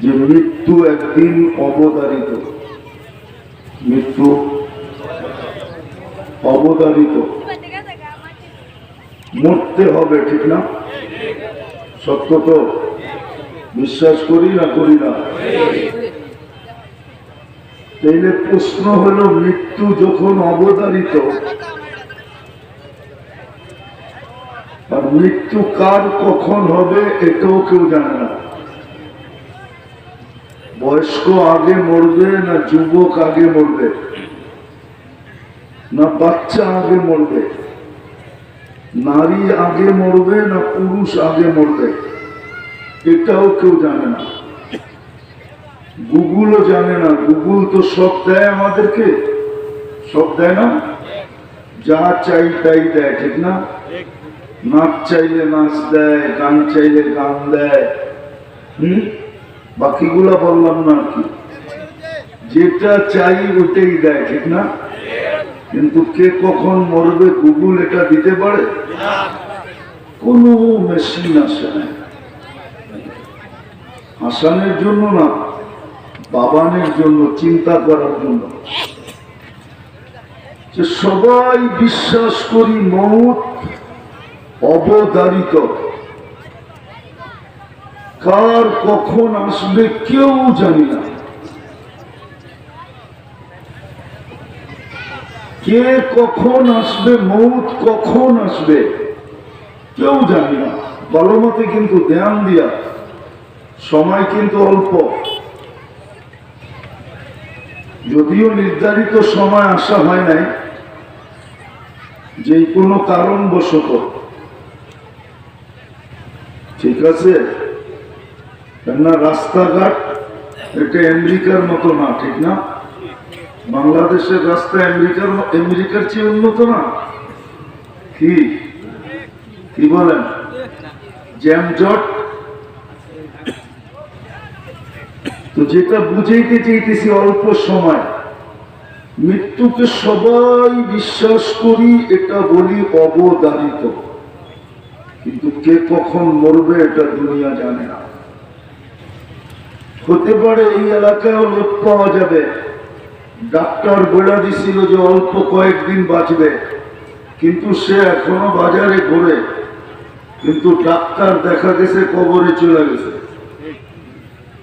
যে মৃত্যু একদিন অবদারিত। মৃত্যু অবদারিত। মরতে হবে, ঠিক না? সত্য তো? বিশ্বাস করি না করি না? তাইলে প্রশ্ন হলো, মৃত্যু যখন অবদারিত, আর মৃত্যু কার কখন হবে, এটাও কেউ জানে না। বয়স্ক আগে মরবে না যুবক আগে মরবে? না বাচ্চা আগে মরবে? নারী আগে মরবে না পুরুষ আগে মরবে? এটাও কেউ জানে না। গুগলও জানে না। গুগল তো সব দেয় আমাদেরকে। সব দেয় না? যা চাই তাই দেয়, ঠিক না? নাচ চাইলে নাচ দেয় গান চাইলে গান দেয়। হম? বাকিগুলা বললাম না আর কি। যেটা চাই ওটাই দেয়, ঠিক না? কিন্তু কে কখন মরবে গুগল এটা দিতে পারে? কোনো মেশিন আসে না। হাসানের জন্য না, বাবানের জন্য, চিন্তা করার জন্য। যে সবাই বিশ্বাস করি মৌত অবদারিত কার কখন আসবে কেউ জানি না। কে কখন আসবে, মৌত কখন আসবে, কেউ জানি না। ভালো মতে কিন্তু ধ্যান দিয়া, সময় কিন্তু অল্প। যদিও নির্ধারিত সময় আসা হয় নাই যে কোনো কারণবশত। ঠিক আছে? কেননা রাস্তাঘাট এটা আমেরিকার মতো না, ঠিক না? বাংলাদেশের রাস্তা আমেরিকার আমেরিকার চেয়ে উন্নত না? কি? কি বলেন? জ্যামজট? তো যেটা বুঝাইতে চাইতেছি অল্প সময়। মৃত্যুকে সবাই বিশ্বাস করি এটা বলি অবদারিত কিন্তু কে কখন মরবে এটা দুনিয়া জানে না। হতে পারে এই এলাকায় লোক পাওয়া যাবে। ডাক্তার বলে দিছিল যে অল্প কয়েকদিন বাঁচবে। কিন্তু সে এখনও বাজারে ঘুরে। কিন্তু ডাক্তার দেখা গেছে কবরে চলে গেছে।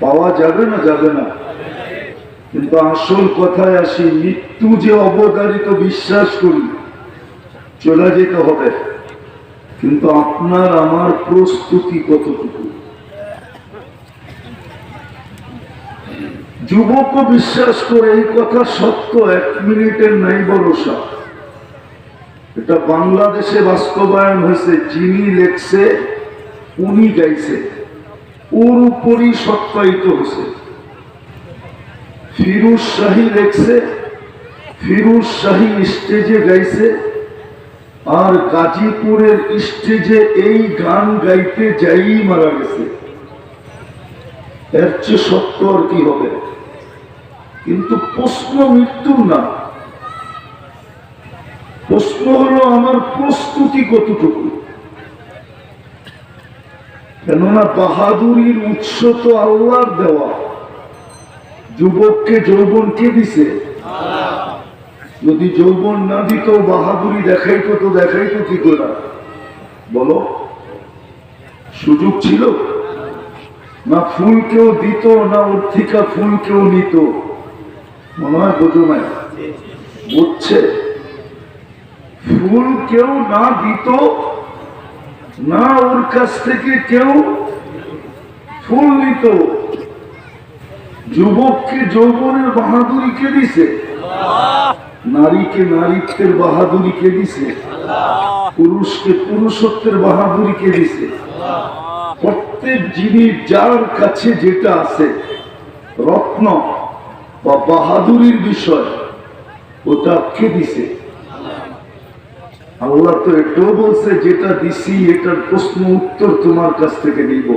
পাওয়া যাবে না যাবে না। কিন্তু আসল কথায় আসি, মৃত্যু যে অবদারিত বিশ্বাস করি, চলে যেতে হবে। কিন্তু আপনার আমার প্রস্তুতি কতটুকু? যুবকও বিশ্বাস করে এই কথা সত্য, এক মিনিটের নাই ভরসা এটা বাংলাদেশে বাস্তবায়ন হয়েছে, যিনি লেখছে, উনি গাইছে। ওর উপরই সত্যায়িত হয়েছে। ফিরুজ শাহী লেখছে, ফিরুজ শাহী স্টেজে গাইছে, আর গাজীপুরের স্টেজে এই গান গাইতে যাই মারা গেছে। এর চেয়ে সত্য আর কি হবে? কিন্তু প্রশ্ন মৃত্যুর না। প্রশ্ন হলো আমার প্রস্তুতি কতটুকু? কেননা বাহাদুরির উৎস তো আল্লাহর দেওয়া। যুবককে যৌবন কে দিছে? যদি যৌবন না দিত, বাহাদুরি দেখাইতো তো দেখাইতো কি করে? বলো, সুযোগ ছিল? না ফুল কেউ দিত, না ওর থেকে ফুল কেউ নিত? মনে হয় বোঝো বুঝছে? ফুল কেউ না দিত, না ওর কাছ থেকে কেউ ফুল নিত। যুবককে যৌবনের বাহাদুরি কে দিছে। নারীকে নারীত্বের বাহাদুরি কে দিছে। পুরুষকে পুরুষত্বের বাহাদুরি কে দিছে। প্রত্যেক জিনিস যার কাছে যেটা আছে, রত্ন বা বাহাদুরির বিষয়, ওটা কে দিছে? আল্লাহ তো এটাও বলছে, যেটা দিছি, এটার প্রশ্ন উত্তর তোমার কাছ থেকে নিব।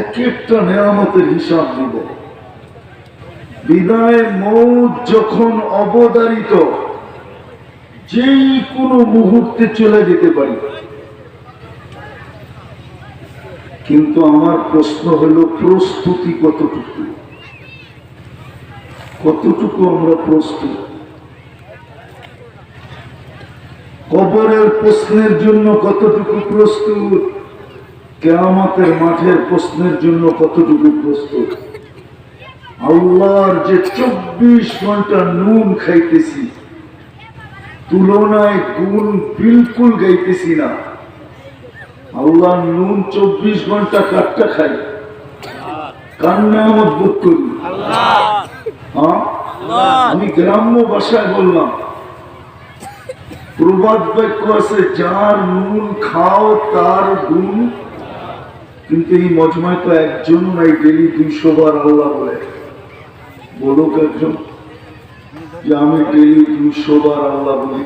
একটা অবদারিত যেই কোনো মুহূর্তে চলে যেতে পারি। কিন্তু আমার প্রশ্ন হলো, প্রস্তুতি কতটুকু? কতটুকু আমরা প্রস্তুত? কবরের প্রশ্নের জন্য কতটুকু প্রস্তুত? কেয়ামতের মাঠের প্রশ্নের জন্য কতটুকু প্রস্তুত? আল্লাহর যে চব্বিশ ঘণ্টা নুন খাইতেছি, তুলনায় গুণ বিলকুল গাইতেছি না। আল্লাহ নুন চব্বিশ ঘণ্টা কাটটা খাই। কান্না আমার বোধ করি? হ্যাঁ? আমি গ্রাম্য ভাষায় বললাম প্রবাদ বাক্য আছে যার নুন খাও তার গুণ। কিন্তু এই মজমায় তো একজন নাই ডেলি দুইশো বার আল্লাহ বলে। বলুক একজন যে আমি ডেলি দুইশো বার আল্লাহ বলি।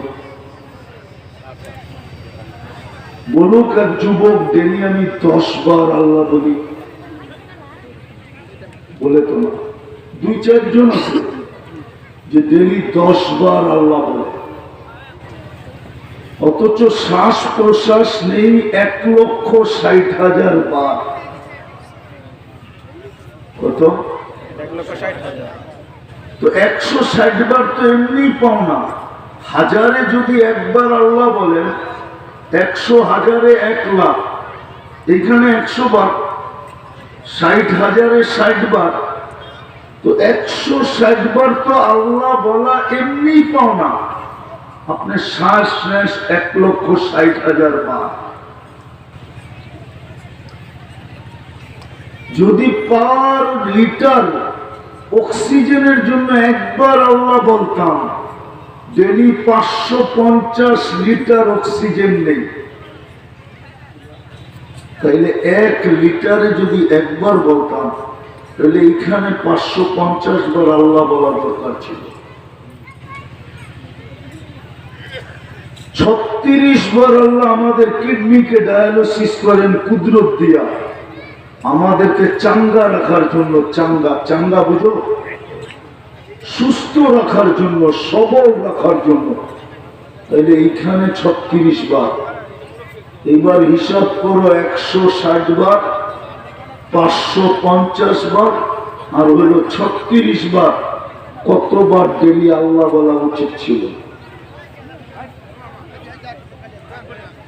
বলুক এক যুবক ডেলি আমি দশ বার আল্লাহ বলি। বলে তো না। দুই চারজন আছে যে ডেলি দশ বার আল্লাহ বলে। অথচ শ্বাস প্রশ্বাস নেই এক লক্ষ ষাট হাজার বার। কত? তো একশো ষাট বার তো এমনি পাও না। হাজারে যদি একবার আল্লাহ বলেন একশো হাজারে এক লাখ। এখানে একশো বার, ষাট হাজারে ষাট বার। তো একশো ষাট বার তো আল্লাহ বলা এমনি পাও না। আপনি শ্বাস নেস এক লক্ষ ষাট হাজার বার। যদি পার লিটার অক্সিজেনের জন্য একবার আল্লাহ বলতাম ডেলি পাঁচশো পঞ্চাশ লিটার অক্সিজেন নেই। তাইলে এক লিটারে যদি একবার বলতাম তাহলে এখানে পাঁচশো পঞ্চাশ বার আল্লাহ বলা দরকার ছিল। ছত্রিশ বার আল্লাহ আমাদের কিডনিকে ডায়ালিসিস করেন কুদরত দিয়া। আমাদেরকে চাঙ্গা রাখার জন্য, চাঙ্গা চাঙ্গা বুঝো? সুস্থ রাখার জন্য, সবল রাখার জন্য। তাইলে এইখানে ছত্রিশ বার। এবার হিসাব করো, একশো ষাট বার, পাঁচশো পঞ্চাশ বার, আর হলো ছত্রিশ বার। কতবার ডেলি আল্লাহ বলা উচিত ছিল?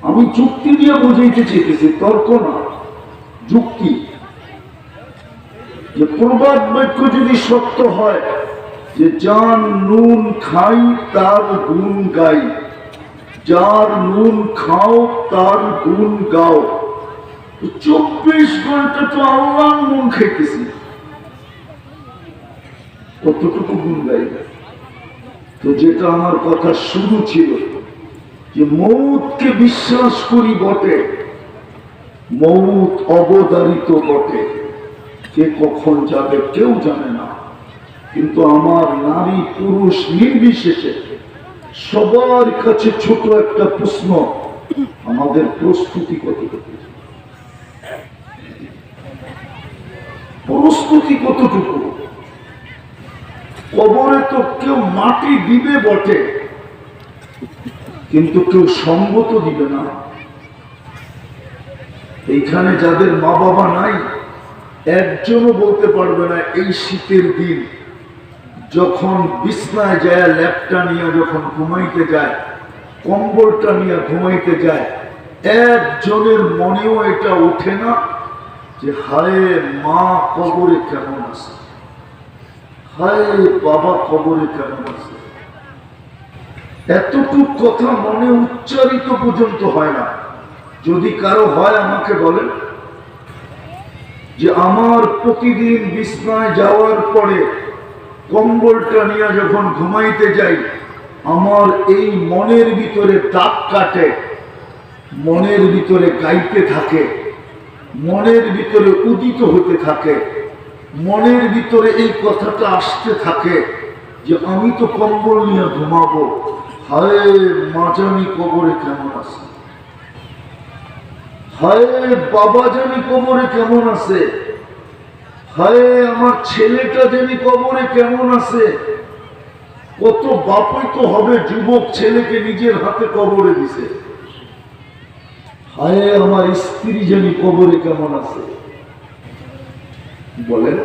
আমি যুক্তি দিয়ে বুঝাইতে চেয়েছি তর্ক না, যুক্তি। যে প্রবাদ বাক্য যদি সত্য হয় যে যার নুন খাই, তার গুণ গাই। যার নুন খাও, তার গুণ গাও। চব্বিশ ঘণ্টা তো আল্লাহ নুন খাইতেছি। কতটুকু গুণ গাই? তো যেটা আমার কথা শুরু ছিল যে মৌতকে বিশ্বাস করি বটে, মৌত অবদারিত বটে। কে কখন যাবে কেউ জানে না। কিন্তু আমার নারী পুরুষ নির্বিশেষে সবার কাছে ছোট একটা প্রশ্ন, আমাদের প্রস্তুতি কতটুকু? প্রস্তুতি কতটুকু? কবরে তো কেউ মাটি দিবে বটে, কিন্তু কেউ সঙ্গ তো দিবে না। এইখানে যাদের মা বাবা নাই, একজনও বলতে পারবে না, এই শীতের দিন যখন বিছনায় যায়, ল্যাপটা নিয়ে যখন ঘুমাইতে যায়, কম্বলটা নিয়ে ঘুমাইতে যায়, একজনের মনেও এটা ওঠে না যে, হায় মা কবরে কেমন আছে? হায় বাবা কবরে কেমন আছে? এতটুক কথা মনে উচ্চারিত পর্যন্ত হয় না। যদি কারও হয় আমাকে বলেন। যে, আমার প্রতিদিন বিছনায় যাওয়ার পরে কম্বলটা নিয়ে যখন ঘুমাইতে যাই, আমার এই মনের ভিতরে দাগ কাটে, মনের ভিতরে গাইতে থাকে, মনের ভিতরে উদিত হতে থাকে, মনের ভিতরে এই কথাটা আসতে থাকে যে আমি তো কম্বল নিয়ে ঘুমাবো। হায়, মাজানি কবরে কেমন আছে? হায়, বাবা জানি কবরে কেমন আছে? হায়, আমার ছেলেটা জানি কবরে কেমন আছে। কত বাপই তো হবে, যুবক ছেলেকে নিজের হাতে কবরে দিছে। আরে আমার স্ত্রী জানি কবরে কেমন আছে। বলেন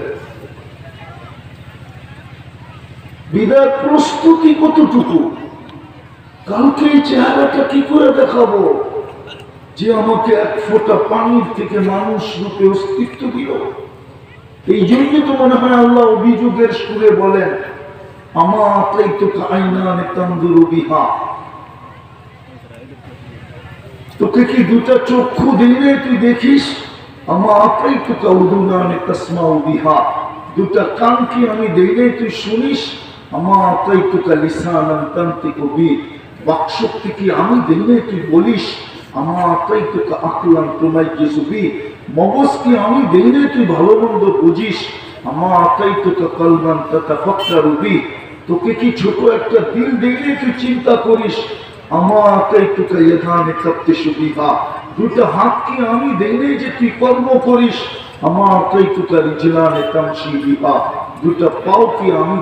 বিদায় প্রস্তুতি কতটুকু? কালকে এই চেহারাটা কি করে দেখাবো? যে আমাকে এক ফোঁটা পানির থেকে মানুষ রূপে অস্তিত্ব দিল। এই জন্য তো মনে হয় আল্লাহ অভিযোগের সুরে বলেন, আমা আতাই তো আইনানে তোকে কি দুটা চক্ষু দিলে তুই দেখিস? আমা আতাই তো কাউদুনানে তাসমাউ বিহা। দুটা কান কি আমি দিলে তুই শুনিস? আমা আতাই তো লিসানান তান্তিকু বি বাকশক্তি কি আমি দিলে তুই বলিস? আমা আতাই তো আকলান তোমায় জেসুবি মগজ কি আমি তুই ভালো মন্দ বুঝিস? আমা আতাই তো কলবান তাতাফাক্কারু বি তোকে কি ছোট একটা দিল দিলে তুই চিন্তা করিস? আমা দুটো হাত কি আমি দিলে যে তুই কর্ম করিস? আমা আতাই তো রিজলানে তামশি বিহা দুটো পাও কি আমি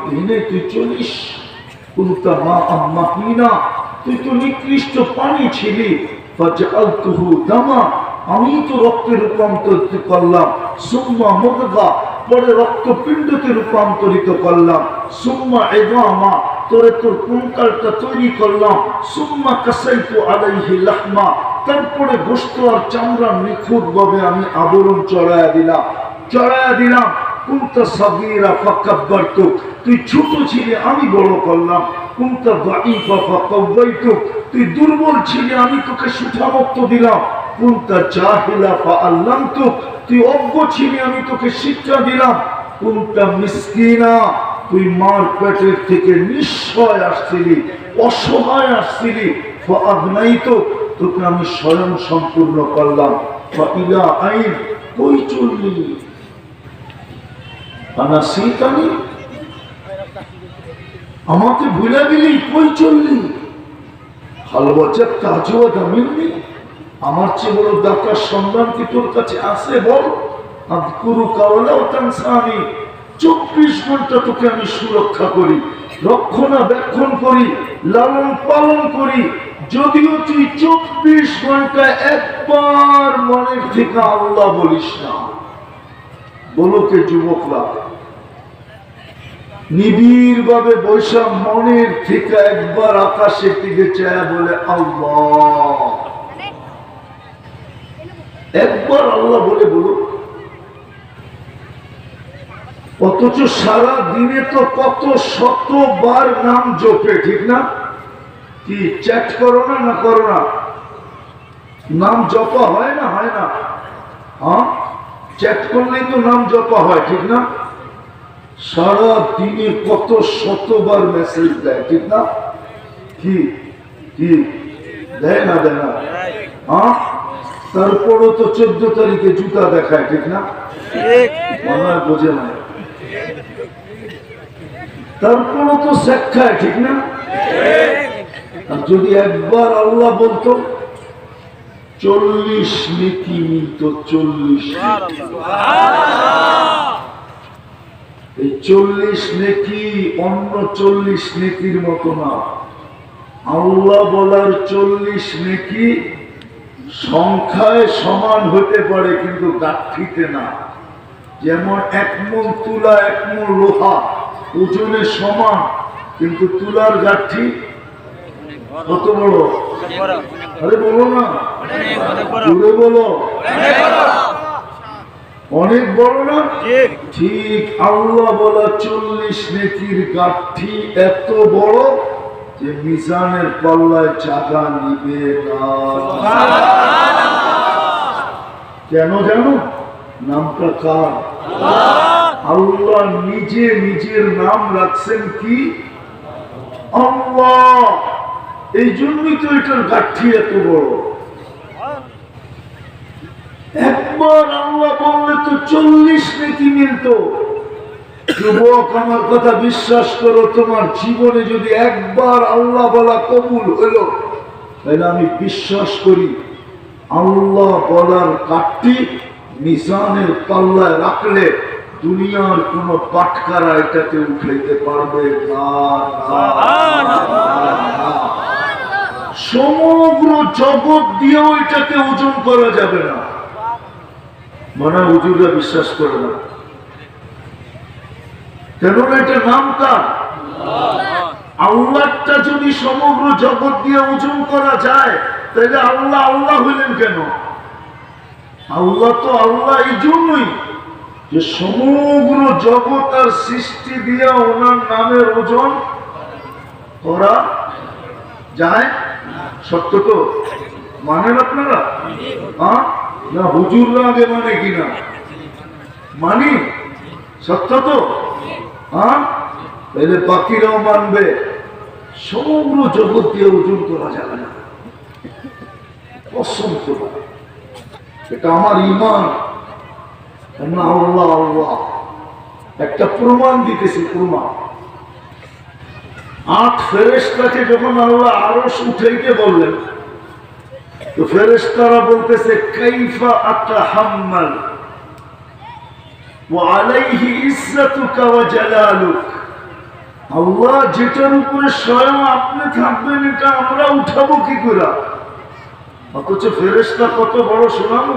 তুই চলিস? মা আম্মাহিনা তুই তো নিকৃষ্ট পানি ছিলি। আমি তো রক্তে রূপান্তরিত করলাম, সুম্মা মুদগা পরে রক্তপিণ্ডতে রূপান্তরিত করলাম, সুম্মা ইদামা। তোরে তোর কঙ্কালটা তৈরি করলাম, সুম্মা কাসাইতু আলাইহি লাহমা। তারপরে গোস্ত আর চামড়া নিখুঁত ভাবে আমি আবরণ চড়ায়া দিলাম চড়ায়া দিলাম। কুন্তা সাগীরা ফাকাব্বারতুক। তুই ছোট ছিলে আমি বড় করলাম তুই দুর্বল ছিলি, আমি তোকে সুঠামত্ব দিলাম। কুন্তা জাহিলা তুই অজ্ঞ ছিলি, আমি তোকে শিক্ষা দিলাম। মিসকিনা। তুই মার পেটের থেকে নিশ্চয় আসছিলি, অসহায় আসছিলি। তোকে আমি স্বয়ং সম্পূর্ণ করলাম। আইন কই চললি আনা শীতানি আমাকে ভুলে দিলি কই চললি? ভালোবাসার তাজুয়া দামিননি আমার চেয়ে বড় ডাকার সন্ধান কি তোর কাছে আসে বল? আদকুরু কাওয়ালাও তানসানি, চব্বিশ ঘণ্টা তোকে আমি সুরক্ষা করি, রক্ষণাবেক্ষণ করি, লালন পালন করি। যদিও তুই চব্বিশ ঘণ্টা একবার মনের থেকে আল্লাহ বলিস না। বলোকে যুবকরা নিবিড় ভাবে বৈশা মনের থেকে একবার আকাশের দিকে চায় বলে, আল্লাহ। একবার আল্লাহ বলে বলো অথচ সারা দিনে তো কত শতবার নাম জপে, ঠিক না? কি, চ্যাট করো না না করো না? নাম জপা হয় না হয় না? হ্যাঁ? চ্যাট করলেই তো নাম জপা হয়, ঠিক না? সারা দিনে কত শতবার মেসেজ দেয়, ঠিক না? কি? কি? দেয় না দেয় না? হ্যাঁ? তারপরও তো চোদ্দ তারিখে জুতা দেখায়, ঠিক না? বোঝে না। তারপরও তো শেখায় ঠিক না? আর যদি একবার আল্লাহ বলতো, চল্লিশ নীতি মিলত, চল্লিশ। এই চল্লিশ নেকি অন্য চল্লিশ নেকির মতো না। আল্লাহ বলার চল্লিশ নেকি সংখ্যায় সমান হতে পারে কিন্তু গাঠিতে না। যেমন এক মন তুলা এক মন লোহা ওজনে সমান কিন্তু তুলার গাঠি কত বড়? আরে বলো না। বলো অনেক বড় না? ঠিক আল্লাহ বলা চল্লিশ নেকির গাঠি এত বড় যে মিজানের পাল্লায় চাকা নিবে না। কেন জানো? নামটা কার? আল্লাহ নিজে নিজের নাম রাখছেন কি? আল্লাহ। এই জন্যই তো এটার গাঠি এত বড়। একবার আল্লাহ বললে তো চল্লিশ নেকি মিলত যুবক, আমার কথা বিশ্বাস করো, তোমার জীবনে যদি একবার আল্লাহ বলা কবুল হলো, তাহলে আমি বিশ্বাস করি, আল্লাহ বলার কাঠটি মিজানের পাল্লায় রাখলে দুনিয়ার কোন পাটকারা এটাকে উঠাইতে পারবে। সমগ্র জগৎ দিয়েও এটাকে ওজন করা যাবে না মনে হুজুররা বিশ্বাস করে না। কেননা এটা নাম কার? আল্লাহটা যদি সমগ্র জগৎ দিয়ে ওজন করা যায়, তাহলে আল্লাহ আল্লাহ হইলেন কেন? আল্লাহ তো আল্লাহ এই জন্যই যে সমগ্র জগৎ আর সৃষ্টি দিয়ে ওনার নামের ওজন করা যায়। সত্য তো? মানেন আপনারা? হ্যাঁ? না হুজুররা আগে মানে কিনা মানি? সত্য তো? হ্যাঁ? বাকিরাও মানবে। সমগ্র জগৎ দিয়ে ওজন করা যাবে না। করা এটা আমার ইমান। একটা প্রমাণ দিতেছি, প্রমাণ। আট ফেরেস্তাকে যখন আল্লাহ আরস উঠাইতে বললেন তো ফেরেস্তারা বলতেছে, কাইফা আতা হাম্মাল আলাইহি ইজ্জাতুকা ওয়া জালালুক। আল্লাহ যেটার উপরে স্বয়ং আপনি থাকবেন, এটা আমরা উঠাবো কি করে? অথচ ফেরেস্তা কত বড় শোনানো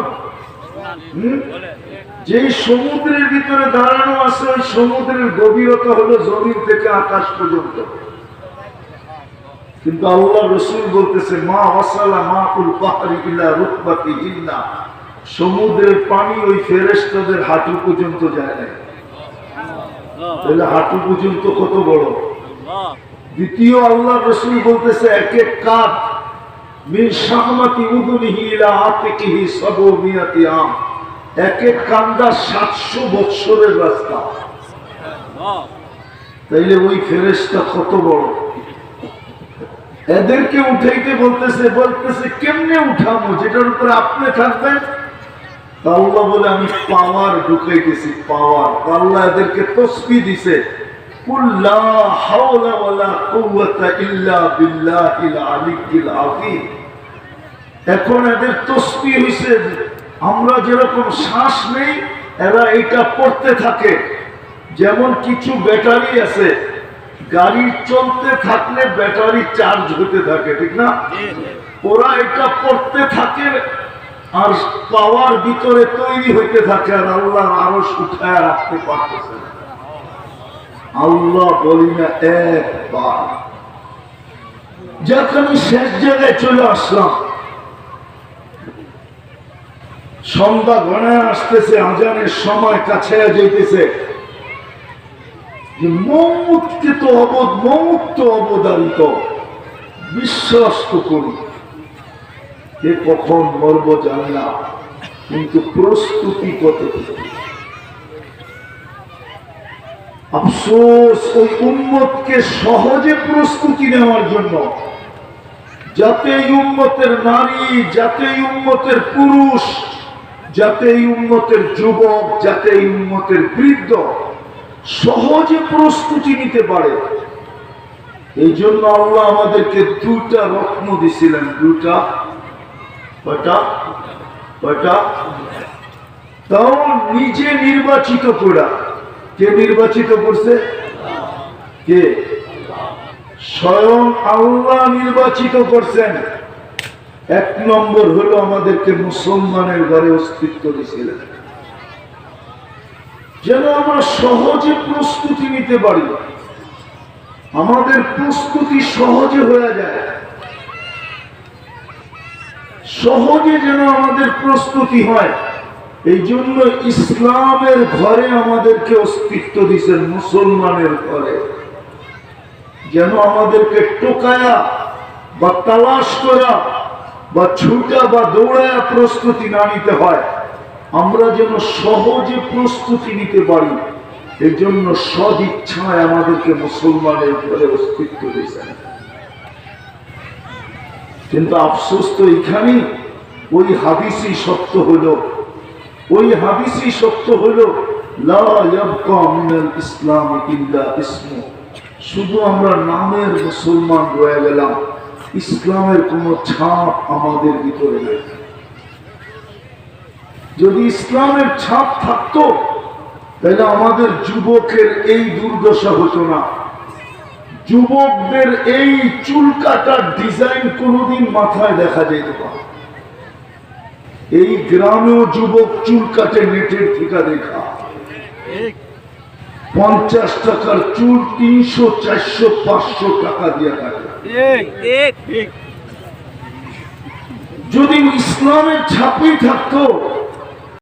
যেই সমুদ্রের ভিতরে দাঁড়ানো আছে, ওই সমুদ্রের গভীরতা হলো জমিন থেকে আকাশ পর্যন্ত। কিন্তু আল্লাহ রসুল বলতেছে, মা ওয়াসালা মা উল পাহাড়ি ইলা রুকবাতি ইল্লা সমুদ্রের পানি ওই ফেরেস্তাদের হাঁটু পর্যন্ত যায় না তাহলে হাঁটু পর্যন্ত কত বড়? দ্বিতীয় আল্লাহ রসুল বলতেছে, এক এক কাঠ মিন শাহমাতি উদুনিহি ইলা আতিকিহি সাবু মিয়াতি আম। এক এক কান্দা সাতশো বৎসরের রাস্তা। তাইলে ওই ফেরেশতা কত বড়? এদেরকে উঠাইতে বলতেছে বলতেছে, কেমনে উঠাবো? যেটার উপরে আপনি থাকবেন? আল্লাহ বলে, আমি পাওয়ার ঢুকাইতেছি পাওয়ার আল্লাহ এদেরকে তসবি দিছে এখন এদের তসবি হইছে, আমরা যেরকম শ্বাস নেই, এরা এটা পড়তে থাকে। যেমন কিছু ব্যাটারি আছে গাড়ি চলতে থাকলে ব্যাটারি চার্জ হতে থাকে ঠিক না? ওরা এটা পড়তে থাকে আর পাওয়ার ভিতরে তৈরি হইতে থাকে আর আল্লাহ আরও উঠায় রাখতে পারতেছে আল্লাহ বলি না একবার। যখন শেষ জায়গায় চলে আসলাম সন্ধ্যা গণায় আসতেছে আজানের সময় কাছে যাইতেছে। যে মৌতকে তো অবদ মৌত তো অবদারিত বিশ্বাস তো করি। কে কখন মরব জানে না, কিন্তু প্রস্তুতি কত আফসোস, ওই উম্মতকে সহজে প্রস্তুতি নেওয়ার জন্য যাতে এই উম্মতের নারী, যাতে এই উম্মতের পুরুষ, যাতে উন্মতের যুবক, যাতে উন্মতের বৃদ্ধ সহজে প্রস্তুতি নিতে পারে। এই জন্য আল্লাহ আমাদেরকে দুটা রত্ন দিছিলেন। দুটা কয়টা? কয়টা? তাও নিজে নির্বাচিত করা কে নির্বাচিত করছে? কে? স্বয়ং আল্লাহ নির্বাচিত করছেন। এক নম্বর হলো আমাদেরকে মুসলমানের ঘরে অস্তিত্ব দিয়েছিলেন যেন আমরা সহজে প্রস্তুতি নিতে পারি। আমাদের প্রস্তুতি সহজে হয়ে যায়। সহজে যেন আমাদের প্রস্তুতি হয়। এই জন্য ইসলামের ঘরে আমাদেরকে অস্তিত্ব দিয়েছেন মুসলমানের ঘরে। যেন আমাদেরকে টোকায়া বা তালাশ করা বা ছুটা বা দৌড়ায়া প্রস্তুতি না নিতে হয়। আমরা যেন সহজে প্রস্তুতি নিতে পারি এর জন্য সদ ইচ্ছায় আমাদেরকে মুসলমানের ঘরে অস্তিত্ব দিয়েছেন কিন্তু আফসোস তো এখানেই ওই হাদিসই সত্য হলো। ওই হাদিসই সত্য হলো, লা ইয়াবকা মিনাল ইসলাম ইসমু। শুধু আমরা নামের মুসলমান রয়ে গেলাম, ইসলামের কোনো ছাপ আমাদের ভিতরে নেই। যদি ইসলামের ছাপ থাকতো, তাহলে আমাদের যুবকের এই দুর্দশা হতো না। যুবকদের এই চুল কাটার ডিজাইন কোনোদিন মাথায় দেখা যেত না। এই গ্রামেও যুবক চুল কাটে নেটের থেকে দেখা। পঞ্চাশ টাকার চুল তিনশো, চারশো, পাঁচশো টাকা দিয়ে কাটে। যদি ইসলামের ছাপই থাকতো